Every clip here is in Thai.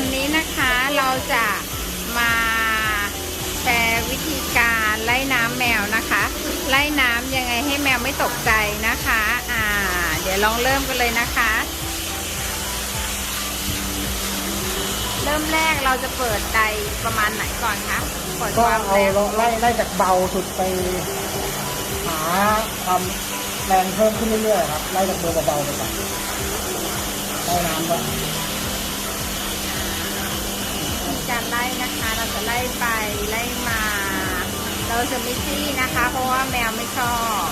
วันนี้นะคะเราจะมาแชร์วิธีการไล่น้ำแมวนะคะ ไล่น้ำยังไงให้แมวไม่ตกใจนะคะ อ่า เดี๋ยวลองเริ่มกันเลยนะคะ เริ่มแรกเราจะเปิดไดประมาณไหนก่อนคะเปิดก็ความเอาแรงไล่ไล่จากเบาสุดไป หาความแรงเพิ่มขึ้นเรื่อยๆครับไล่จากเบอร์เบาๆไปก่อนไล่น้ำไว้วิธีการไล่นะคะ เราจะไล่ไปไล่มา เราจะไม่จี้นะคะ เพราะว่าแมวไม่ชอบ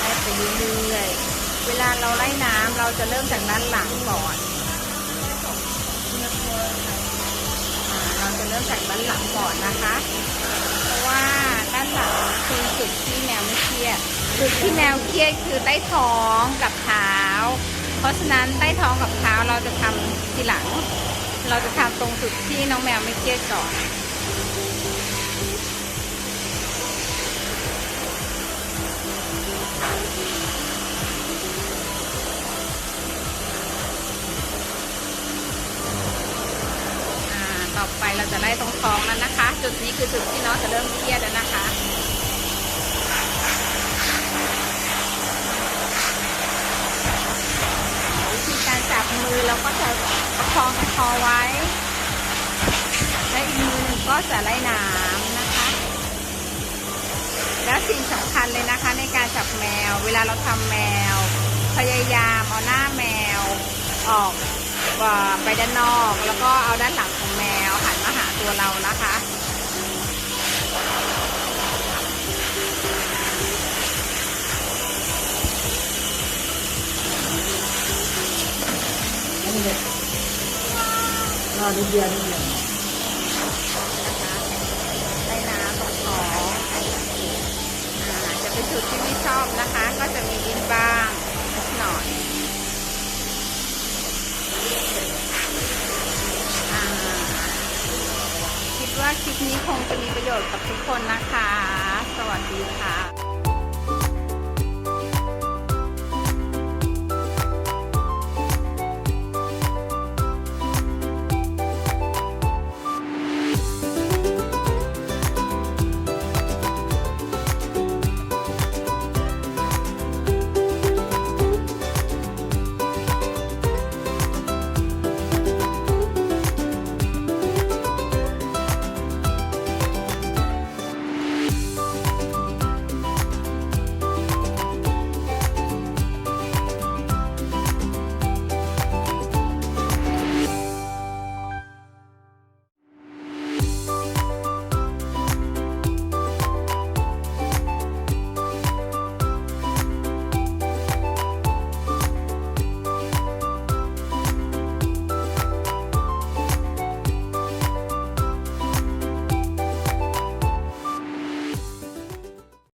ไล่ไปเรื่อยๆเวลาเราไล่น้ำเราจะเริ่มจากด้านหลังก่อนเราจะเริ่มจากด้านหลังก่อนนะคะ เพราะว่าด้านหลังคือจุดที่แมวไม่เครียดจุดที่แมวเครียดคือใต้ท้องกับเท้า เพราะฉะนั้นใต้ท้องกับเท้าเราจะทำทีหลัง เราจะทำตรงจุดที่น้องแมวไม่เครียดก่อนต่อไปเราจะไล่ตรงท้องแล้วนะคะ จุดนี้คือจุดที่น้องจะเริ่มเครียดแล้วนะคะ ก็จะประคองคอไว้ และอีกมือหนึ่งก็จะไล่น้ำนะคะ แล้วสิ่งสำคัญเลยนะคะในการจับแมว เวลาเราทำแมว พยายามเอาหน้าแมวออกไปด้านนอก แล้วก็เอาด้านหลังของแมวหันมาหาตัวเรานะคะ นนี้เนี่ยอ่านิดเดียวนิดเดียวนะคะไล่น้ำตรงท้องจะเป็นจุดที่ไม่ชอบนะคะ ก็จะมีดินบ้างนิดหน่อยคิดว่าคลิปนี้คงจะมีประโยชน์กับทุกคนนะคะ สวัสดีค่ะ